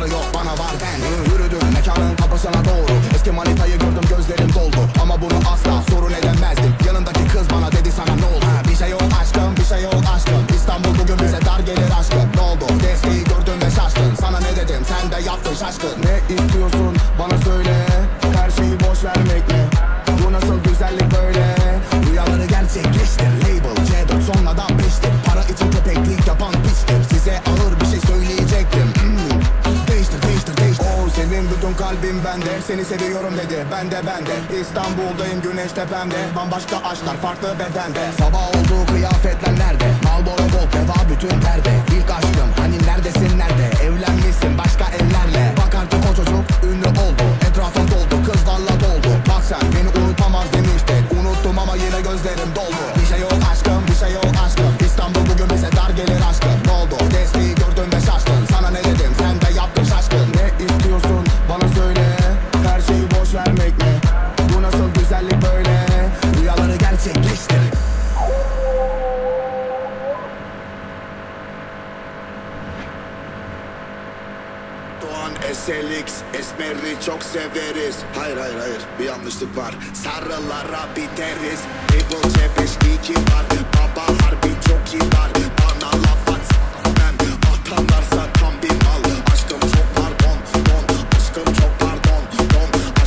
Onları yok bana var ben. Yürüdüm mekanın kapısına doğru. Eski manitayı gördüm gözlerim doldu. Ama bunu asla sorun edemezdim. Yanındaki kız bana dedi sana ne oldu? Bir şey yok aşkım bir şey yok aşkım. İstanbul bugün bize dar gelir aşkım. Ne oldu? Desteği gördüm ve şaştın. Sana ne dedim? Sen de yaptın şaşkın. Ne istiyorsun? Bana söyle. Her şeyi boş vermek mi? Bu nasıl güzellik böyle? Rüyaları gerçekleştir kalbim bende Seni seviyorum dedi. Ben de ben de. İstanbul'dayım güneş tepemde. Bambaşka aşklar farklı bedende. Sabah oldu kıyafetler nerede? Marlboro Gold deva bütün perde. İlk aşkım hani neredesin nerede? Evlenmişsin başka ellerle. Bak artık o çocuk ünlü oldu. Etrafım doldu kızlarla doldu. Bak sen beni unutamaz demiştin. Unuttum ama yine gözlerim doldu bana söyle Her şeyi boş vermek mi Bu nasıl güzellik böyle? Rüyaları gerçekleştir. Doğan SLX Esmer'i çok severiz. Hayır hayır hayır bir yanlışlık var. Sarılara biteriz. Label C5 var Baba